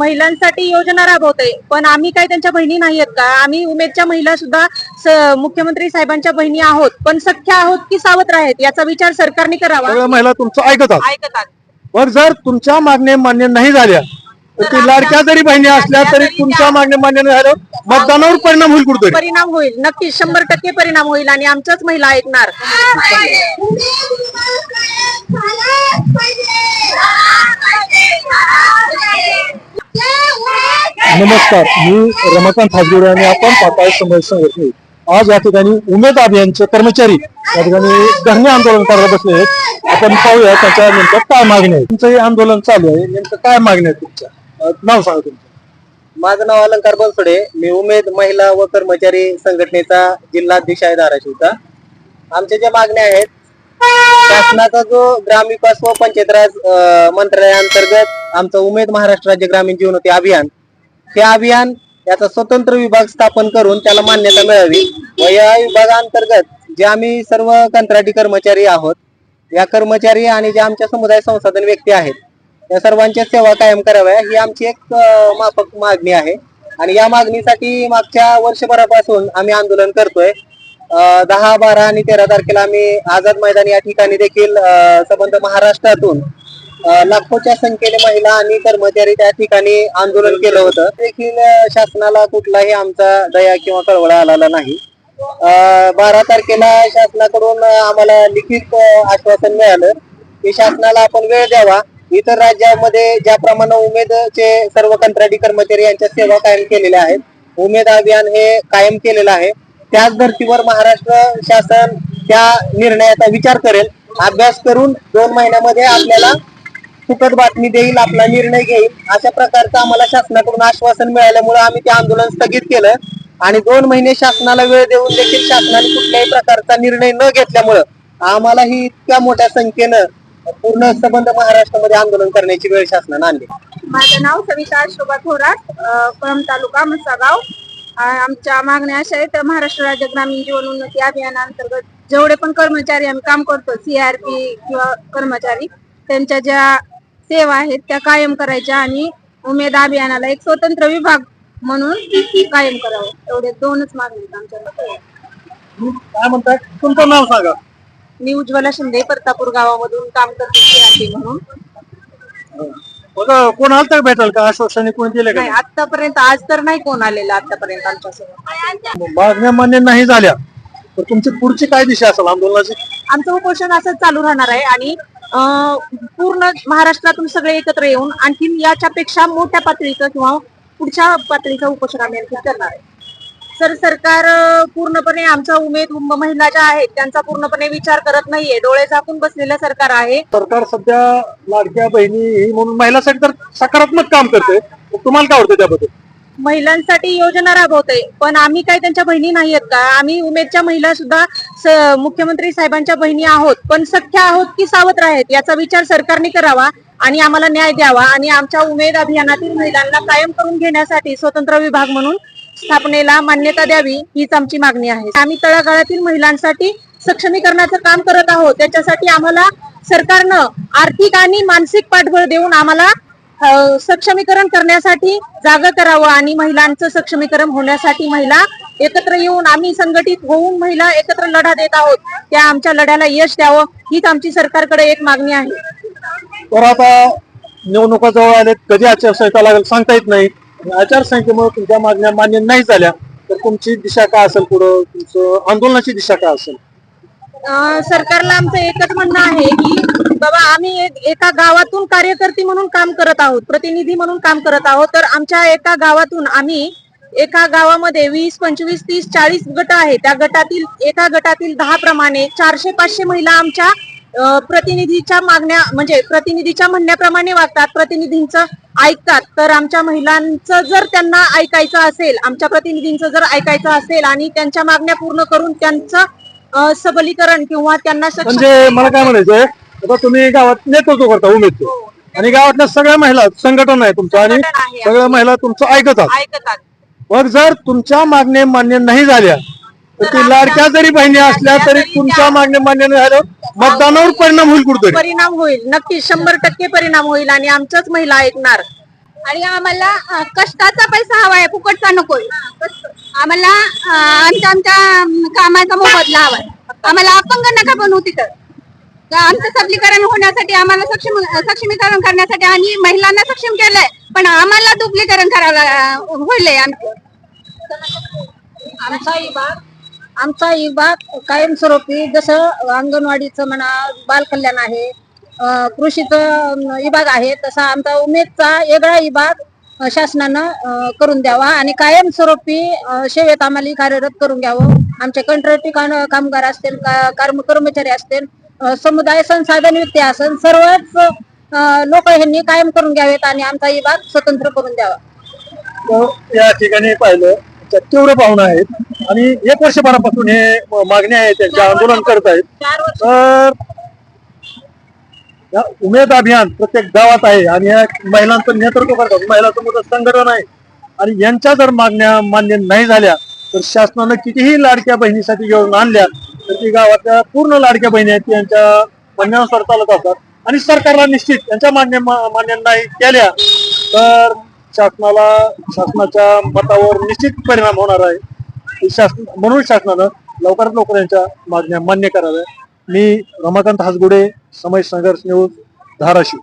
महिलांसाठी योजना राबवतोय पण आम्ही काय त्यांच्या बहिणी नाही आहेत का? आम्ही उमेदच्या महिला सुद्धा स- मुख्यमंत्री साहेबांच्या बहिणी आहोत. पण सख्या आहोत की सावत्र आहेत? याचा विचार सरकारने करावा. सगळ्या महिला तुमचं ऐकतात. ऐकतात. पण जर तुमच्या मागण्या मान्य नाही झाल्या तर ती लाडक्या जरी बहिणी असल्या तरी तुमच्या मागण्या मान्य नाही झाल्या मतदानावर परिणाम होईल कुठेतरी. परिणाम होईल. नक्कीच शंभर टक्के परिणाम होईल आणि आमच्याच महिला ऐकणार. नमस्कार मी रमाकांत हाजगुडे आणि आपण पाताळ समाज संघटने आज या ठिकाणी उमेद अभियानचे कर्मचारी या ठिकाणी धरणे आंदोलन करायला बसले आहेत. आपण पाहूया त्याच्या नेमकं काय मागणी आहे तुमचं हे आंदोलन चालू आहे. नेमकं काय मागणी आहे तुमच्या? अं, नाव सांगा तुमचं. माझं नाव अलंकार बनसोडे. मी उमेद महिला व कर्मचारी संघटनेचा जिल्हाध्यक्ष आहे धाराशिवचा. आमच्या ज्या मागण्या आहेत शासनाचा जो ग्रामविकास व पंचायत राज अं, मंत्रालयाअंतर्गत आमचं उमेद महाराष्ट्र राज्य ग्रामीण जीवनोती अभियान हे अभियान याचा स्वतंत्र विभाग स्थापन करून त्याला मान्यता मिळावी व या विभागाअंतर्गत जे आम्ही सर्व कंत्राटी कर्मचारी आहोत या कर्मचारी आणि जे आमच्या समुदाय संसाधन व्यक्ती आहेत या सर्वांच्या सेवा कायम कराव्या ही आमची एक माफक मागणी आहे. आणि या मागणीसाठी मागच्या वर्षभरापासून आम्ही आंदोलन करतोय. दहा बारा आणि तेरा तारखेला आम्ही आझाद मैदान या ठिकाणी देखील संबंध महाराष्ट्रातून लाखोच्या संख्येने महिला आणि कर्मचारी त्या ठिकाणी आंदोलन केलं होतं. देखील शासनाला कुठलाही आमचा दया किंवा कळवळा आलेला नाही. बारा तारखेला शासनाकडून आम्हाला लिखित आश्वासन मिळालं की शासनाला आपण वेळ द्यावा. इतर राज्यामध्ये ज्याप्रमाणे उमेदचे सर्व कंत्राटी कर्मचारी यांच्या सेवा कायम केलेल्या आहेत उमेद अभियान हे कायम केलेलं आहे. त्याच धर्तीवर महाराष्ट्र शासन त्या निर्णयाचा विचार करेल. अभ्यास करून दोन महिन्यामध्ये आपल्याला फुकट बातमी देईल आपला निर्णय घेईल. अशा प्रकारचं आम्हाला शासनाकडून आश्वासन मिळाल्यामुळे आम्ही ते आंदोलन स्थगित केलं. आणि दोन महिने शासनाला वेळ देऊन देखील शासनाने कुठल्याही प्रकारचा निर्णय न घेतल्यामुळं आम्हाला ही इतक्या मोठ्या संख्येनं पूर्ण संबंध महाराष्ट्रामध्ये आंदोलन करण्याची वेळ शासनानं आणली. माझं नाव सविता शोभा थोरात कळम तालुका म्हसागाव. आमच्या मागण्या अशा आहेत महाराष्ट्र राज्य ग्रामीण जीवन उन्नती अभियानांतर्गत जेवढे पण कर्मचारी आम्ही काम करतो सीआरपी किंवा कर्मचारी त्यांच्या ज्या सेवा आहेत त्या कायम करायच्या आणि उमेद अभियानाला एक स्वतंत्र विभाग म्हणून कायम करावं. एवढे दोनच मागणी आहेत आमच्या काय म्हणताय? तुमचं नाव सांगा. मी उज्ज्वला शिंदे परतापूर गावामधून काम करते म्हणून. बघा कोण आलं तर भेटेल का आश्वासने कोणी दिले का आतापर्यंत आज तर नाही कोण आलेलं आतापर्यंत आमच्यासोबत. मागण्या मान्य नाही झाल्या. तर तुमची पुढची काय दिशा असेल आंदोलनाची? आमचं उपोषण असंच चालू राहणार आहे आणि पूर्ण महाराष्ट्रातून सगळे एकत्र येऊन आणखीन याच्यापेक्षा मोठ्या पातळीचं किंवा पुढच्या पातळीचा उपोषण आम्ही आणखी करणार आहे. सर सरकार पूर्णपणे आमच्या उमेद महिला ज्या आहेत त्यांचा पूर्णपणे विचार करत नाहीये. डोळे झाकून बसलेलं सरकार आहे. सरकार सध्या लाडक्या बहिणी ही म्हणून महिलासाठी तर सकारात्मक काम करते. तुम्हाला काय वाटतं त्याबद्दल? महिलांसाठी योजना राबवते. पण आम्ही काय त्यांच्या बहिणी नाही आहेत का? आम्ही उमेदच्या महिला सुद्धा स- मुख्यमंत्री साहेबांच्या बहिणी आहोत. पण सख्या आहोत की सावत्र आहेत याचा विचार सरकारने करावा आणि आम्हाला न्याय द्यावा आणि आमच्या उमेद अभियानातील महिलांना कायम करून घेण्यासाठी स्वतंत्र विभाग म्हणून स्थापनेला मान्यता द्यावी हीच आमची मागणी आहे. आम्ही तळागाळातील महिलांसाठी सक्षमीकरणाचं काम करत आहोत. त्याच्यासाठी आम्हाला सरकारनं आर्थिक आणि मानसिक पाठबळ देऊन आम्हाला सक्षमीकरण करण्यासाठी जागा करावं आणि महिलांचं सक्षमीकरण होण्यासाठी महिला एकत्र येऊन आम्ही संघटित होऊन महिला एकत्र लढा देत आहोत. त्या आमच्या लढ्याला यश द्यावं हीच आमची सरकारकडे एक मागणी आहे. तर आता निवडणुका जवळ आले कधी आचारसंहिता लागेल सांगता येत नाही. आचारसंहितेमुळे तुमच्या मागण्या मान्य नाही झाल्या तर तुमची दिशा काय असेल पुढं? तुमचं आंदोलनाची दिशा काय असेल? सरकारला आमचं एकच म्हणणं आहे की बाबा आम्ही एक- एका गावातून कार्यकर्ती म्हणून काम करत आहोत प्रतिनिधी म्हणून काम करत आहोत तर आमच्या एका गावातून आम्ही एका गावामध्ये वीस पंचवीस तीस चाळीस गट आहे त्या गटातील एका गटातील दहा प्रमाणे चारशे पाचशे महिला आमच्या प्रतिनिधीच्या मागण्या म्हणजे प्रतिनिधीच्या म्हणण्याप्रमाणे वागतात प्रतिनिधींचं ऐकतात. तर आमच्या महिलांचं जर त्यांना ऐकायचं असेल आमच्या प्रतिनिधींचं जर ऐकायचं असेल आणि त्यांच्या मागण्या पूर्ण करून त्यांचं सबलीकरण किंवा त्यांना म्हणजे मला काय म्हणायचंय आता तुम्ही गावात नेतृत्व करता उमेदचं आणि गावातल्या सगळ्या महिला संघटन आहे तुमचं आणि आहे. सगळ्या महिला तुमचं ऐकतात. ऐकतात. मग जर तुमच्या मागण्या मान्य नाही झाल्या तर ती लाडक्या जरी बहिणी असल्या तरी तुमच्या मागण्या मान्य नाही झाल्या मतदानावर परिणाम होईल कुठेतरी. परिणाम होईल. नक्की शंभर टक्के परिणाम होईल आणि आमच्याच महिला ऐकणार. आणि आम्हाला अं, कष्टाचा पैसा हवाय फुकटचा नकोय. आम्हाला आमच्या आमच्या कामाचा मोबदला हवाय. आम्हाला अपंग नका बनवू तिथं. आमचं सबलीकरण होण्यासाठी आम्हाला सक्षम सक्षमीकरण करण्यासाठी आणि महिलांना सक्षम केलंय पण आम्हाला दुबलीकरण करावं होईल आमचं. आमचा विभाग आमचा विभाग कायमस्वरूपी जसं अंगणवाडीचं म्हणा बालकल्याण आहे कृषीचं विभाग आहे तसा आमचा उमेदचा वेगळा विभाग शासनानं करून द्यावा आणि कायमस्वरूपी सेवेत आम्हाला कार्यरत करून घ्यावं. आमचे कंत्राटी कामगार असतील कर्मचारी असतील समुदाय संसाधन व्यक्ती असेल सर्वच लोक ह्यांनी कायम करून घ्यावेत आणि आमचा विभाग स्वतंत्र करून द्यावा. तर या ठिकाणी पाहिलं तीव्र भावना आहेत आणि एक वर्षभरापासून हे मागणी आहे त्यांचे आंदोलन करत आहेत. तर या उमेद अभियान प्रत्येक गावात आहे आणि या महिलांचं नेतृत्व करतात. महिलाचं मोठं संघटन आहे. आणि यांच्या जर मागण्या मान्य नाही झाल्या तर शासनानं कितीही लाडक्या बहिणीसाठी घेऊन आणल्या तर ती गावातल्या पूर्ण लाडक्या बहिणी आहेत यांच्या म्हणण्यानुसार चालत असतात. आणि सरकारला निश्चित त्यांच्या मान्य मान्य नाही केल्या तर शासनाला शासनाच्या मतावर निश्चित परिणाम होणार आहे. शासन म्हणून शासनानं लवकरात लवकर यांच्या मागण्या मान्य कराव्या मी रमाकांत हासगुडे समय संघर्ष न्यूज धाराशिव.